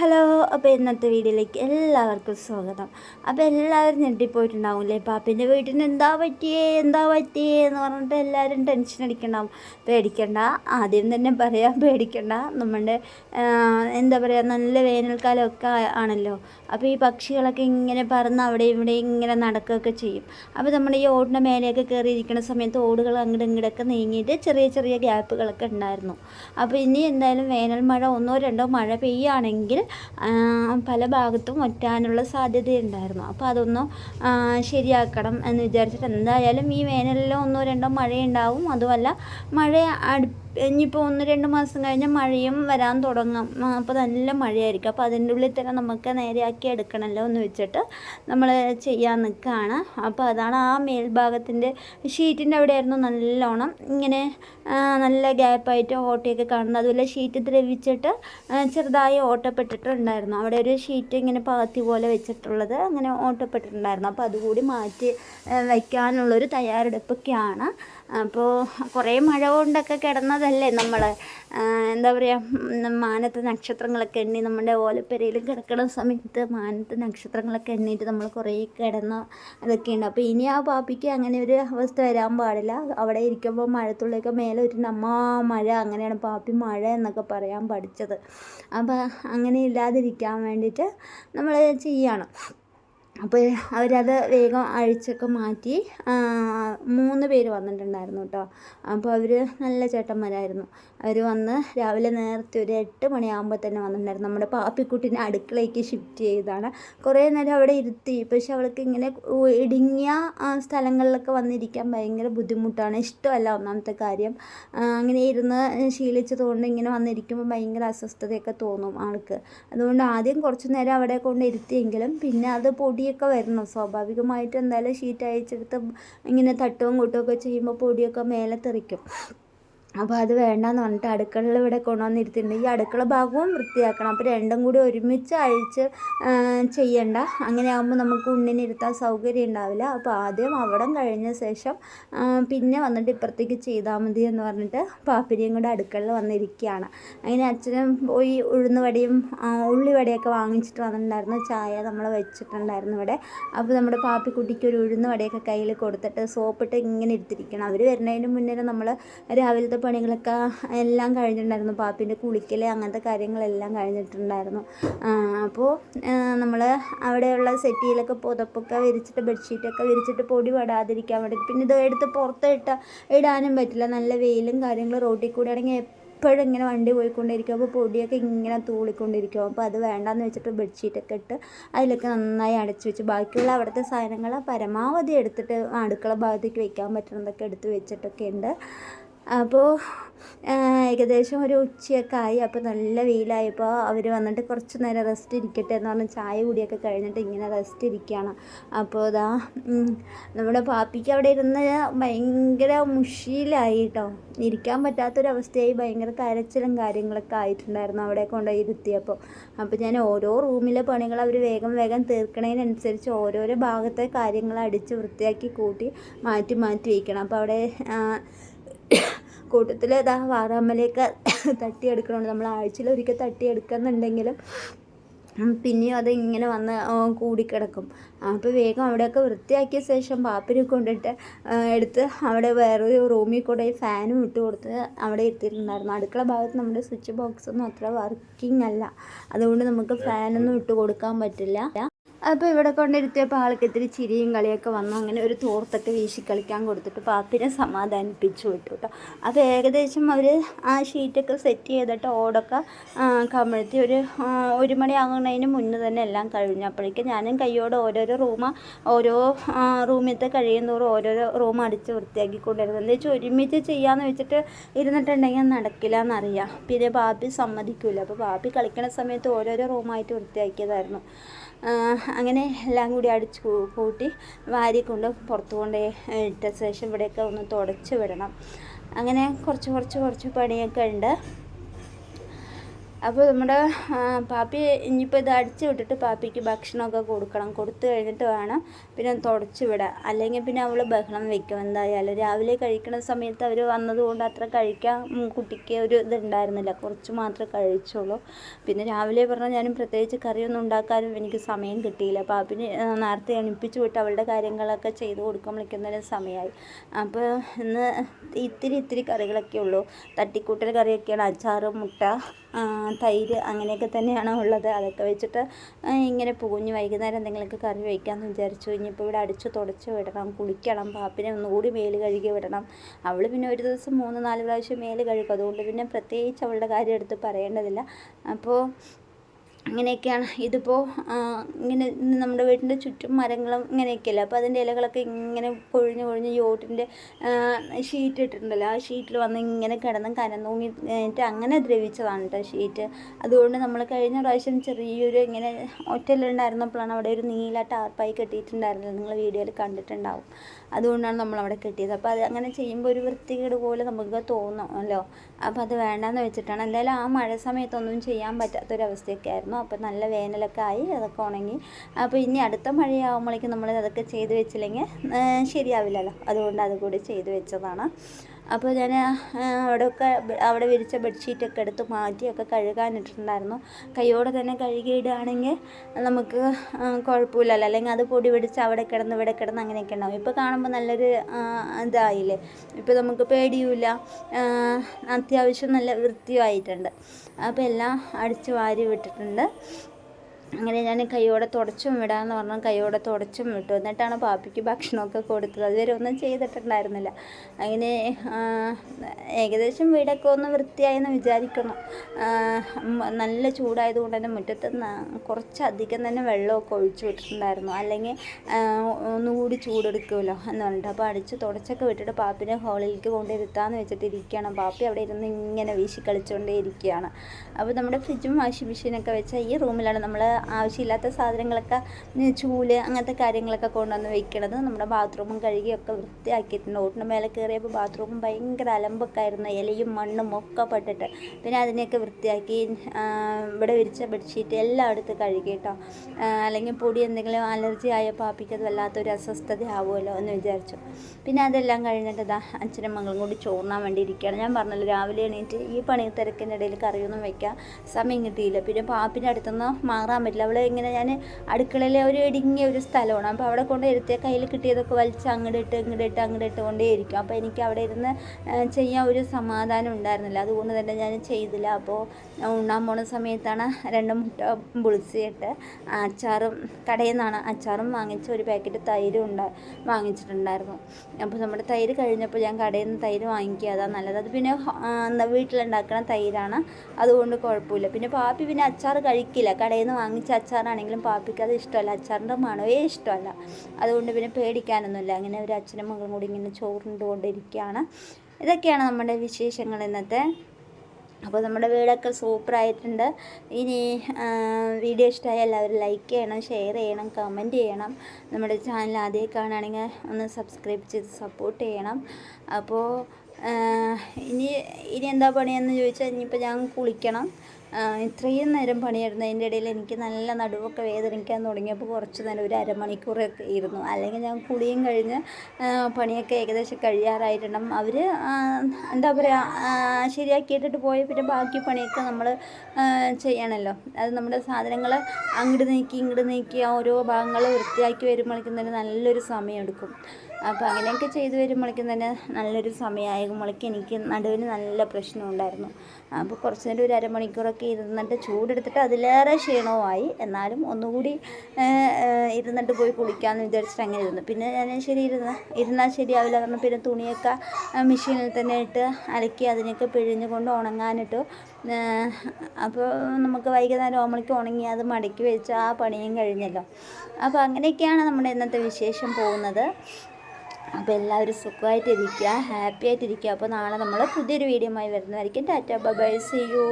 Hello അപ്പോൾ ഇന്നത്തെ വീഡിയോയിലേക്ക് എല്ലാവർക്കും സ്വാഗതം. അപ്പോൾ എല്ലാവരും ഞെട്ടിപ്പോയിട്ടുണ്ടാവും അല്ലേ പാപ്പിന്റെ വീട്ടിന് എന്താ പറ്റിയേ എന്താ പറ്റിയേ എന്ന് പറഞ്ഞിട്ട് എല്ലാവരും ടെൻഷൻ അടിക്കണ്ടാവും. പേടിക്കണ്ട. ആദ്യം തന്നെ പറയാം പേടിക്കണ്ട. നമ്മുടെ എന്താ പറയുക നല്ല വേനൽക്കാലമൊക്കെ ആണല്ലോ. അപ്പോൾ ഈ പക്ഷികളൊക്കെ ഇങ്ങനെ പറന്ന് അവിടെ ഇവിടെ ഇങ്ങനെ നടക്കുകയൊക്കെ ചെയ്യും. അപ്പോൾ നമ്മുടെ ഈ ഓടിന്റെ മേലെയൊക്കെ കയറിയിരിക്കുന്ന സമയത്ത് ഓടുകൾ അങ്ങോട്ട് ഇങ്ങോട്ടൊക്കെ നീങ്ങിയിട്ട് ചെറിയ ചെറിയ ഗ്യാപ്പുകളൊക്കെ ഉണ്ടായിരുന്നു. അപ്പോൾ ഇനി എന്തായാലും വേനൽ മഴ ഒന്നോ രണ്ടോ മഴ പെയ്യുകയാണെങ്കിൽ പല ഭാഗത്തും ഒറ്റാനുള്ള സാധ്യതയുണ്ടായിരുന്നു. അപ്പോൾ അതൊന്ന് ശരിയാക്കണം എന്ന് വിചാരിച്ചിട്ട് എന്തായാലും ഈ വേനലിൽ ഒന്നോ രണ്ടോ മഴയുണ്ടാവും. അതുമല്ല മഴ അടു ഇനിയിപ്പോൾ ഒന്ന് രണ്ട് മാസം കഴിഞ്ഞാൽ മഴയും വരാൻ തുടങ്ങും. അപ്പോൾ നല്ല മഴയായിരിക്കും. അപ്പോൾ അതിന്റെ ഉള്ളിൽ തന്നെ നമുക്ക് നേരെയാക്കി എടുക്കണമല്ലോ എന്ന് വെച്ചിട്ട് നമ്മൾ ചെയ്യാൻ നിൽക്കുകയാണ് അപ്പോൾ അതാണ് ആ മേൽഭാഗത്തിന്റെ ഷീറ്റിന്റെ അവിടെയായിരുന്നു നല്ലോണം ഇങ്ങനെ നല്ല ഗ്യാപ്പായിട്ട് ഓട്ടയൊക്കെ കാണുന്നത്. അതുപോലെ ഷീറ്റ് ദ്രവിച്ചിട്ട് ചെറുതായി ഓട്ടപ്പെട്ടിട്ടുണ്ടായിരുന്നു. അവിടെ ഒരു ഷീറ്റ് ഇങ്ങനെ പാത്തി പോലെ വെച്ചിട്ടുള്ളത് അങ്ങനെ ഓട്ടപ്പെട്ടിട്ടുണ്ടായിരുന്നു. അപ്പോൾ അതുകൂടി മാറ്റി വയ്ക്കാനുള്ളൊരു തയ്യാറെടുപ്പൊക്കെയാണ്. അപ്പോൾ കുറേ മഴ കൊണ്ടൊക്കെ കിടന്നതല്ലേ നമ്മൾ എന്താ പറയുക മാനത്തെ നക്ഷത്രങ്ങളൊക്കെ എണ്ണി നമ്മുടെ ഓലപ്പെരയിലും കിടക്കുന്ന സമയത്ത് മാനത്തെ നക്ഷത്രങ്ങളൊക്കെ എണ്ണിയിട്ട് നമ്മൾ കുറേ കിടന്ന അതൊക്കെയുണ്ട്. അപ്പോൾ ഇനി ആ പാപ്പിക്ക് അങ്ങനെ ഒരു അവസ്ഥ വരാൻ പാടില്ല. അവിടെ ഇരിക്കുമ്പോൾ മഴത്തുള്ളിയൊക്കെ മേലെ ഒരു നമ്മ മഴ അങ്ങനെയാണ് പാപ്പി മഴ എന്നൊക്കെ പറയാൻ പഠിച്ചത്. അപ്പോൾ അങ്ങനെ ഇല്ലാതിരിക്കാൻ വേണ്ടിയിട്ട് നമ്മൾ ചെയ്യണം. അപ്പോൾ അവരത് വേഗം അഴിച്ചൊക്കെ മാറ്റി മൂന്ന് പേര് വന്നിട്ടുണ്ടായിരുന്നു കേട്ടോ. അപ്പോൾ അവർ നല്ല ചേട്ടന്മാരായിരുന്നു. അവർ വന്ന് രാവിലെ നേരത്തെ ഒരു എട്ട് മണിയാകുമ്പോൾ തന്നെ വന്നിട്ടുണ്ടായിരുന്നു. നമ്മുടെ പാപ്പിക്കുട്ടിനെ അടുക്കളയ്ക്ക് ഷിഫ്റ്റ് ചെയ്തതാണ്. കുറേ നേരം അവിടെ ഇരുത്തി. പക്ഷെ അവൾക്ക് ഇങ്ങനെ ഇടുങ്ങിയ സ്ഥലങ്ങളിലൊക്കെ വന്നിരിക്കാൻ ഭയങ്കര ബുദ്ധിമുട്ടാണ്. ഇഷ്ടമല്ല ഒന്നാമത്തെ കാര്യം. അങ്ങനെ ഇരുന്ന് ശീലിച്ചതുകൊണ്ട് ഇങ്ങനെ വന്നിരിക്കുമ്പോൾ ഭയങ്കര അസ്വസ്ഥതയൊക്കെ തോന്നും ആൾക്ക്. അതുകൊണ്ട് ആദ്യം കുറച്ച് നേരം അവിടെ കൊണ്ട് ഇരുത്തിയെങ്കിലും പിന്നെ അത് പൊടി പൊടിയൊക്കെ വരണം. സ്വാഭാവികമായിട്ട് എന്തായാലും ഷീറ്റ് അയച്ചെടുത്ത് ഇങ്ങനെ തട്ടവും കൂട്ടുകയൊക്കെ ചെയ്യുമ്പോൾ പൊടിയൊക്കെ മേലെ തെറിക്കും. അപ്പോൾ അത് വേണ്ടാന്ന് പറഞ്ഞിട്ട് അടുക്കളയിൽ ഇവിടെ കൊണ്ടുവന്നിരുത്തിയിട്ടുണ്ട്. ഈ അടുക്കള ഭാഗവും വൃത്തിയാക്കണം. അപ്പോൾ രണ്ടും കൂടി ഒരുമിച്ച് അഴിച്ച് ചെയ്യണ്ട. അങ്ങനെ ആകുമ്പോൾ നമുക്ക് ഉണ്ണിനിരുത്താൻ സൗകര്യം ഉണ്ടാവില്ല. അപ്പോൾ ആദ്യം അവിടം കഴിഞ്ഞ ശേഷം പിന്നെ വന്നിട്ട് ഇപ്പുറത്തേക്ക് ചെയ്താൽ മതി എന്ന് പറഞ്ഞിട്ട് പാപ്പിരിയും കൂടെ അടുക്കളയിൽ വന്നിരിക്കുകയാണ്. അങ്ങനെ അച്ഛനും പോയി ഉഴുന്നുവടയും ഉള്ളിവടയൊക്കെ വാങ്ങിച്ചിട്ട് വന്നിട്ടുണ്ടായിരുന്നു. ചായ നമ്മൾ വെച്ചിട്ടുണ്ടായിരുന്നു ഇവിടെ. അപ്പോൾ നമ്മുടെ പാപ്പിക്കുട്ടിക്ക് ഒരു ഉഴുന്നുവടയൊക്കെ കയ്യിൽ കൊടുത്തിട്ട് സോപ്പിട്ട് ഇങ്ങനെ എടുത്തിരിക്കണം അവർ വരുന്നതിന് മുന്നേ നമ്മൾ രാവിലത്തെ പണികളൊക്കെ എല്ലാം കഴിഞ്ഞിട്ടുണ്ടായിരുന്നു. പാപ്പിന്റെ കുളിക്കൽ അങ്ങനത്തെ കാര്യങ്ങളെല്ലാം കഴിഞ്ഞിട്ടുണ്ടായിരുന്നു. അപ്പോൾ നമ്മൾ അവിടെയുള്ള സെറ്റിയിലൊക്കെ പുതപ്പൊക്കെ വിരിച്ചിട്ട് ബെഡ്ഷീറ്റൊക്കെ വിരിച്ചിട്ട് പൊടി പെടാതിരിക്കാൻ വേണ്ടി പിന്നെ ഇത് എടുത്ത് പുറത്ത് ഇട്ട ഇടാനും പറ്റില്ല. നല്ല വെയിലും കാര്യങ്ങളും റോട്ടിൽ കൂടെ ആണെങ്കിൽ എപ്പോഴും ഇങ്ങനെ വണ്ടി പോയിക്കൊണ്ടിരിക്കും. അപ്പോൾ പൊടിയൊക്കെ ഇങ്ങനെ തൂളിക്കൊണ്ടിരിക്കും. അപ്പോൾ അത് വേണ്ടാന്ന് വെച്ചിട്ട് ബെഡ്ഷീറ്റൊക്കെ ഇട്ട് അതിലൊക്കെ നന്നായി അടച്ചു വെച്ച്. ബാക്കിയുള്ള അവിടുത്തെ സാധനങ്ങൾ പരമാവധി എടുത്തിട്ട് അടുക്കള ഭാഗത്തേക്ക് വെക്കാൻ പറ്റുന്നതൊക്കെ എടുത്ത് വെച്ചിട്ടൊക്കെ ഉണ്ട്. അപ്പോൾ ഏകദേശം ഒരു ഉച്ചയൊക്കെ ആയി. അപ്പോൾ നല്ല വെയിലായപ്പോൾ അവർ വന്നിട്ട് കുറച്ച് നേരം റെസ്റ്റ് ഇരിക്കട്ടെ എന്ന് പറഞ്ഞ് ചായ കൂടിയൊക്കെ കഴിഞ്ഞിട്ട് ഇങ്ങനെ റെസ്റ്റ് ഇരിക്കുകയാണ്. അപ്പോൾ ഇതാ നമ്മുടെ പാപ്പിക്ക് അവിടെ ഇരുന്ന് ഭയങ്കര മുഷിയിലായി കേട്ടോ ഇരിക്കാൻ പറ്റാത്തൊരവസ്ഥയായി. ഭയങ്കര കരച്ചിലും കാര്യങ്ങളൊക്കെ ആയിട്ടുണ്ടായിരുന്നു അവിടെ കൊണ്ടുപോയി ഇരുത്തിയപ്പോൾ. അപ്പോൾ ഞാൻ ഓരോ റൂമിലെ പണികൾ അവർ വേഗം വേഗം തീർക്കണതിനനുസരിച്ച് ഓരോരോ ഭാഗത്തെ കാര്യങ്ങൾ അടിച്ച് വൃത്തിയാക്കി കൂട്ടി മാറ്റി മാറ്റി വയ്ക്കണം. അപ്പോൾ അവിടെ കൂട്ടത്തിൽ ഇതാ വാറാമ്മലേക്ക് തട്ടിയെടുക്കണുണ്ട്. നമ്മൾ ആഴ്ചയിൽ ഒരിക്കൽ തട്ടിയെടുക്കുന്നുണ്ടെങ്കിലും പിന്നെയും അത് ഇങ്ങനെ വന്ന് കൂടിക്കിടക്കും. അപ്പോൾ വേഗം അവിടെയൊക്കെ വൃത്തിയാക്കിയ ശേഷം പാപ്പിനെ കൊണ്ടിട്ട് എടുത്ത് അവിടെ വേറൊരു റൂമിൽ കൂടെ ഫാനും ഇട്ട് കൊടുത്ത് അവിടെ എത്തിയിട്ടുണ്ടായിരുന്നു അടുക്കള ഭാഗത്ത് നമ്മുടെ സ്വിച്ച് ബോക്സ് ഒന്നും അത്ര വർക്കിംഗ് അല്ല. അതുകൊണ്ട് നമുക്ക് ഫാനൊന്നും ഇട്ട് കൊടുക്കാൻ പറ്റില്ല. അപ്പോൾ ഇവിടെ കൊണ്ടിരുത്തിയപ്പോൾ ആൾക്ക് ഇത്തിരി ചിരിയും കളിയൊക്കെ വന്നു. അങ്ങനെ ഒരു തോർത്തൊക്കെ വീശി കളിക്കാൻ കൊടുത്തിട്ട് പാപ്പിനെ സമാധാനിപ്പിച്ചു വിട്ടു കേട്ടോ അപ്പോൾ ഏകദേശം അവർ ആ ഷീറ്റൊക്കെ സെറ്റ് ചെയ്തിട്ട് ഓടൊക്കെ കമിഴ്ത്തി ഒരു ഒരു മണിയാകുന്നതിന് മുന്നേ തന്നെ എല്ലാം കഴിഞ്ഞു. അപ്പോഴേക്കും ഞാനും കയ്യോടെ ഓരോരോ റൂം ഓരോ റൂമിലത്തെ കഴിയും തോറും ഓരോരോ റൂം അടിച്ച് വൃത്തിയാക്കി വൃത്തിയാക്കിക്കൊണ്ടിരുന്നത് എന്താ വെച്ചാൽ ഒരുമിച്ച് ചെയ്യാമെന്ന് വെച്ചിട്ട് ഇരുന്നിട്ടുണ്ടെങ്കിൽ നടക്കില്ല എന്നറിയാം പിന്നെ പാപ്പി സമ്മതിക്കില്ല അപ്പോൾ പാപ്പി കളിക്കുന്ന സമയത്ത് ഓരോരോ റൂമായിട്ട് വൃത്തിയാക്കിയതായിരുന്നു. അങ്ങനെ എല്ലാം കൂടി അടിച്ച് കൂട്ടി വാരി കൊണ്ട് പുറത്ത് കൊണ്ട് ഇട്ട ശേഷം ഇവിടെയൊക്കെ ഒന്ന് തുടച്ച് വിടണം. അങ്ങനെ കുറച്ച് കുറച്ച് കുറച്ച് പണിയൊക്കെ ഉണ്ട്. അപ്പോൾ നമ്മുടെ പാപ്പി ഇനിയിപ്പോൾ ഇത് അടിച്ചു വിട്ടിട്ട് പാപ്പിക്ക് ഭക്ഷണമൊക്കെ കൊടുക്കണം. കൊടുത്തു കഴിഞ്ഞിട്ട് വേണം പിന്നെ തുടച്ച് വിടാൻ. അല്ലെങ്കിൽ പിന്നെ അവൾ ബഹളം വെക്കും. എന്തായാലും രാവിലെ കഴിക്കുന്ന സമയത്ത് അവർ വന്നതുകൊണ്ട് അത്ര കഴിക്കാൻ കുട്ടിക്ക് ഒരു ഇതുണ്ടായിരുന്നില്ല. കുറച്ച് മാത്രമേ കഴിച്ചുള്ളൂ. പിന്നെ രാവിലെ പറഞ്ഞാൽ ഞാനും പ്രത്യേകിച്ച് കറിയൊന്നും ഉണ്ടാക്കാനും എനിക്ക് സമയം കിട്ടിയില്ല. പാപ്പിന് നേരത്തെ എണിപ്പിച്ച് വിട്ട് അവളുടെ കാര്യങ്ങളൊക്കെ ചെയ്ത് കൊടുക്കുമ്പോഴേക്കുന്നതിന് സമയമായി അപ്പോൾ ഇന്ന് ഇത്തിരി ഇത്തിരി കറികളൊക്കെ ഉള്ളൂ തട്ടിക്കൂട്ടൽ കറിയൊക്കെയാണ്. അച്ചാറ് മുട്ട തൈര് അങ്ങനെയൊക്കെ തന്നെയാണ് ഉള്ളത്? അതൊക്കെ വെച്ചിട്ട് ഇങ്ങനെ പൂഞ്ഞ് വൈകുന്നേരം എന്തെങ്കിലുമൊക്കെ കറി വയ്ക്കാമെന്ന് വിചാരിച്ചു. ഇനിയിപ്പോൾ ഇവിടെ അടിച്ച് തുടച്ച് വിടണം കുളിക്കണം പാപ്പിനെ ഒന്നുകൂടി മേൽ കഴുകി വിടണം. അവൾ പിന്നെ ഒരു ദിവസം മൂന്ന് നാല് പ്രാവശ്യം മേൽ കഴുകും. അതുകൊണ്ട് പിന്നെ പ്രത്യേകിച്ച് അവളുടെ കാര്യം എടുത്ത് പറയേണ്ടതില്ല. അപ്പോൾ അങ്ങനെയൊക്കെയാണ് ഇതിപ്പോൾ ഇങ്ങനെ നമ്മുടെ വീടിന്റെ ചുറ്റും മരങ്ങളും ഇങ്ങനെയൊക്കെയല്ലേ? അപ്പോൾ അതിന്റെ ഇലകളൊക്കെ ഇങ്ങനെ കൊഴിഞ്ഞ് കൊഴിഞ്ഞ് യോട്ടിന്റെ ഷീറ്റ് ഇട്ടിട്ടുണ്ടല്ലോ. ആ ഷീറ്റിൽ വന്ന് ഇങ്ങനെ കിടന്ന് കനന്നൂങ്ങിയിട്ട് അങ്ങനെ ദ്രവിച്ചതാണ് കേട്ടോ ഷീറ്റ് അതുകൊണ്ട് നമ്മൾ കഴിഞ്ഞ പ്രാവശ്യം ചെറിയൊരു ഇങ്ങനെ ഒറ്റലുണ്ടായിരുന്നപ്പോഴാണ് അവിടെ ഒരു നീല ടാർപ്പായി കെട്ടിയിട്ടുണ്ടായിരുന്നത്. നിങ്ങൾ വീഡിയോയിൽ കണ്ടിട്ടുണ്ടാവും. അതുകൊണ്ടാണ് നമ്മൾ അവിടെ കെട്ടിയത്. അപ്പോൾ അത് അങ്ങനെ ചെയ്യുമ്പോൾ ഒരു വൃത്തികേട് പോലെ നമുക്ക് തോന്നും അല്ലോ? അപ്പോൾ അത് വേണ്ടാന്ന് വെച്ചിട്ടാണ്. എന്തായാലും ആ മഴ സമയത്തൊന്നും ചെയ്യാൻ പറ്റാത്തൊരവസ്ഥയൊക്കെ ആയിരുന്നു. അപ്പോൾ നല്ല വേനലൊക്കെ ആയി അതൊക്കെ ഉണങ്ങി. അപ്പോൾ ഇനി അടുത്ത മഴയാകുമ്പോഴേക്കും നമ്മൾ അതൊക്കെ ചെയ്ത് വെച്ചില്ലെങ്കിൽ ശരിയാവില്ലല്ലോ. അതുകൊണ്ട് അതുകൂടി ചെയ്ത് വെച്ചതാണ്. അപ്പോൾ ഞാൻ അവിടെയൊക്കെ അവിടെ വിരിച്ച ബെഡ്ഷീറ്റൊക്കെ എടുത്ത് മാറ്റിയൊക്കെ കഴുകാനിട്ടിട്ടുണ്ടായിരുന്നു കൈയോടെ തന്നെ കഴുകിയിടുകയാണെങ്കിൽ നമുക്ക് കുഴപ്പമില്ലല്ലോ. അല്ലെങ്കിൽ അത് പൊടി പിടിച്ച് അവിടെ കിടന്ന് ഇവിടെ കിടന്ന് അങ്ങനെയൊക്കെ ഉണ്ടാവും. ഇപ്പോൾ കാണുമ്പോൾ നല്ലൊരു ഇതായില്ലേ? ഇപ്പോൾ നമുക്ക് പേടിയുമില്ല. അത്യാവശ്യം നല്ല വൃത്തിയായിട്ടുണ്ട് അപ്പോൾ എല്ലാം അടിച്ച് വാരി വിട്ടിട്ടുണ്ട്. അങ്ങനെ ഞാൻ കൈയോടെ തുടച്ചും വിടാമെന്ന് പറഞ്ഞാൽ കൈയോടെ തുടച്ചും വിട്ടു എന്നിട്ടാണ് പാപ്പിക്ക് ഭക്ഷണമൊക്കെ കൊടുത്തത്. അതുവരെ ഒന്നും ചെയ്തിട്ടുണ്ടായിരുന്നില്ല. അങ്ങനെ ഏകദേശം വീടൊക്കെ ഒന്ന് വൃത്തിയായെന്ന് വിചാരിക്കണം. നല്ല ചൂടായതുകൊണ്ട് തന്നെ മുറ്റത്ത് കുറച്ചധികം തന്നെ വെള്ളമൊക്കെ ഒഴിച്ചു വിട്ടിട്ടുണ്ടായിരുന്നു. അല്ലെങ്കിൽ ഒന്നുകൂടി ചൂടെടുക്കുമല്ലോ എന്ന് പറഞ്ഞിട്ട്. അപ്പോൾ അടിച്ച് തുടച്ചൊക്കെ വിട്ടിട്ട് പാപ്പിനെ ഹോളിലേക്ക് കൊണ്ടിരുത്താന്ന് വെച്ചിട്ട് ഇരിക്കുകയാണ്. പാപ്പി അവിടെ ഇരുന്ന് ഇങ്ങനെ വീശി കളിച്ചുകൊണ്ടേ ഇരിക്കുകയാണ്. അപ്പോൾ നമ്മുടെ ഫ്രിഡ്ജും വാഷിംഗ് മെഷീനൊക്കെ വെച്ചാൽ ഈ റൂമിലാണ് നമ്മൾ ആവശ്യമില്ലാത്ത സാധനങ്ങളൊക്കെ ചൂൽ അങ്ങനത്തെ കാര്യങ്ങളൊക്കെ കൊണ്ടുവന്ന് വെക്കണത് നമ്മുടെ ബാത്റൂമും കഴുകിയൊക്കെ വൃത്തിയാക്കിയിട്ടുണ്ട്. ഓട്ടിന് മേലെ കയറിയപ്പോൾ ബാത്റൂമും ഭയങ്കര അലമ്പൊക്കെ ആയിരുന്നു ഇലയും മണ്ണും ഒക്കെ പെട്ടിട്ട്. പിന്നെ അതിനെയൊക്കെ വൃത്തിയാക്കി ഇവിടെ വിരിച്ച ബെഡ്ഷീറ്റ് എല്ലാം എടുത്ത് കഴുകി കേട്ടോ അല്ലെങ്കിൽ പൊടി എന്തെങ്കിലും അലർജി ആയ പാപ്പിക്ക് അത് വല്ലാത്തൊരു അസ്വസ്ഥത ആവുമല്ലോ എന്ന് വിചാരിച്ചു. പിന്നെ അതെല്ലാം കഴിഞ്ഞിട്ട് ഇതാ അച്ഛനും മകളും കൂടി ചോറിനാൻ വേണ്ടി ഇരിക്കുകയാണ്. ഞാൻ പറഞ്ഞല്ലോ രാവിലെ എണീറ്റ് ഈ പണി തിരക്കിന്റെ ഇടയിൽ കറിയൊന്നും വെക്കാം സമയം കിട്ടിയില്ല. പിന്നെ പാപ്പിന്റെ അടുത്തുനിന്ന് മാറാൻ പറ്റില്ല. അവൾ ഇങ്ങനെ ഞാൻ അടുക്കളയിലെ ഒരു ഇടുങ്ങിയ ഒരു സ്ഥലമാണ്. അപ്പോൾ അവിടെ കൊണ്ട് ഇരുത്തിയ കയ്യിൽ കിട്ടിയതൊക്കെ വലിച്ച് അങ്ങോട്ട് ഇട്ട് ഇങ്ങോട്ട് ഇട്ട് അങ്ങോട്ട് ഇട്ടുകൊണ്ടേയിരിക്കും അപ്പോൾ എനിക്ക് അവിടെ ഇരുന്ന് ചെയ്യാൻ ഒരു സമാധാനം ഉണ്ടായിരുന്നില്ല. അതുകൊണ്ട് തന്നെ ഞാൻ ചെയ്തില്ല. അപ്പോൾ ഉണ്ണാൻ പോണ സമയത്താണ് രണ്ട് മുട്ട പുളിച്ചിട്ട് അച്ചാറും കടയിൽ നിന്നാണ് അച്ചാറും വാങ്ങിച്ച ഒരു പാക്കറ്റ് തൈരും ഉണ്ടാ വാങ്ങിച്ചിട്ടുണ്ടായിരുന്നു. അപ്പോൾ നമ്മുടെ തൈര് കഴിഞ്ഞപ്പോൾ ഞാൻ കടയിൽ നിന്ന് തൈര് വാങ്ങിക്കുക അതാണ് നല്ലത്. അത് പിന്നെ എന്താ വീട്ടിലുണ്ടാക്കുന്ന തൈരാണ്. അതുകൊണ്ട് കുഴപ്പമില്ല. പിന്നെ പാപ്പി പിന്നെ അച്ചാർ കഴിക്കില്ല. കടയിൽ നിന്ന് വാങ്ങിച്ച അച്ചാറാണെങ്കിലും പാപ്പിക്ക് അത് ഇഷ്ടമല്ല. അച്ചാറിന്റെ മണവേ ഇഷ്ടമല്ല. അതുകൊണ്ട് പിന്നെ പേടിക്കാനൊന്നുമില്ല. അങ്ങനെ ഒരു അച്ഛനും മകളും കൂടി ഇങ്ങനെ ചോറുണ്ടുകൊണ്ടിരിക്കുകയാണ്. ഇതൊക്കെയാണ് നമ്മുടെ വിശേഷങ്ങൾ ഇന്നത്തെ. അപ്പോൾ നമ്മുടെ വീടൊക്കെ സൂപ്പറായിട്ടുണ്ട്. ഇനി വീഡിയോ ഇഷ്ടമായ എല്ലാവരും ലൈക്ക് ചെയ്യണം ഷെയർ ചെയ്യണം കമന്റ് ചെയ്യണം. നമ്മുടെ ചാനൽ ആദ്യം കാണുകയാണെങ്കിൽ ഒന്ന് സബ്സ്ക്രൈബ് ചെയ്ത് സപ്പോർട്ട് ചെയ്യണം. അപ്പോൾ ഇനി ഇനി എന്താ പണിയെന്ന് ചോദിച്ചാൽ ഇനിയിപ്പോൾ ഞാൻ കുളിക്കണം. ഇത്രയും നേരം പണിയെടുന്നതിന്റെ ഇടയിൽ എനിക്ക് നല്ല നടുവൊക്കെ വേദനിക്കാൻ തുടങ്ങിയപ്പോൾ കുറച്ച് നേരം ഒരു അരമണിക്കൂറൊക്കെ ഇരുന്നു. അല്ലെങ്കിൽ ഞാൻ കുളിയും കഴിഞ്ഞ് പണിയൊക്കെ ഏകദേശം കഴിയാറായിട്ടുണ്ടാകും അവർ എന്താ പറയുക ശരിയാക്കിയിട്ടിട്ട് പോയ പിന്നെ ബാക്കി പണിയൊക്കെ നമ്മൾ ചെയ്യണമല്ലോ അത് നമ്മുടെ സാധനങ്ങൾ അങ്ങോട്ട് നീക്കി ഇങ്ങോട്ട് നീക്കി ഓരോ ഭാഗങ്ങൾ വൃത്തിയാക്കി വരുമ്പോഴേക്കും തന്നെ നല്ലൊരു സമയമെടുക്കും. അപ്പോൾ അങ്ങനെയൊക്കെ ചെയ്ത് വരുമ്പോഴേക്കും തന്നെ നല്ലൊരു സമയമായുമ്പോഴേക്കും എനിക്ക് നടുവിന് നല്ല പ്രശ്നമുണ്ടായിരുന്നു അപ്പോൾ കുറച്ച് നേരം ഒരു അരമണിക്കൂറൊക്കെ ഇരുന്നിട്ട് ചൂടെടുത്തിട്ട് അതിലേറെ ക്ഷീണവുമായി. എന്നാലും ഒന്നുകൂടി ഇരുന്നിട്ട് പോയി കുളിക്കാമെന്ന് വിചാരിച്ചിട്ട് അങ്ങനെ ഇരുന്നു. പിന്നെ ഞാൻ ശരി ഇരുന്ന ഇരുന്നാൽ ശരിയാവില്ല കാരണം പിന്നെ തുണിയൊക്കെ മെഷീനിൽ തന്നെ ഇട്ട് അലക്കി അതിനൊക്കെ പിഴിഞ്ഞ് കൊണ്ട് ഉണങ്ങാനിട്ടു അപ്പോൾ നമുക്ക് വൈകുന്നേരം ഓമണിക്ക് ഉണങ്ങി അത് മടക്കി വെച്ച് ആ പണിയും കഴിഞ്ഞല്ലോ. അപ്പോൾ അങ്ങനെയൊക്കെയാണ് നമ്മുടെ ഇന്നത്തെ വിശേഷം പോകുന്നത്. അപ്പോൾ എല്ലാവരും സുഖമായിട്ടിരിക്കുക ഹാപ്പി ആയിട്ടിരിക്കുക അപ്പോൾ നാളെ നമ്മൾ പുതിയൊരു വീഡിയോ ആയി വരുന്നതായിരിക്കും. Tata bye C U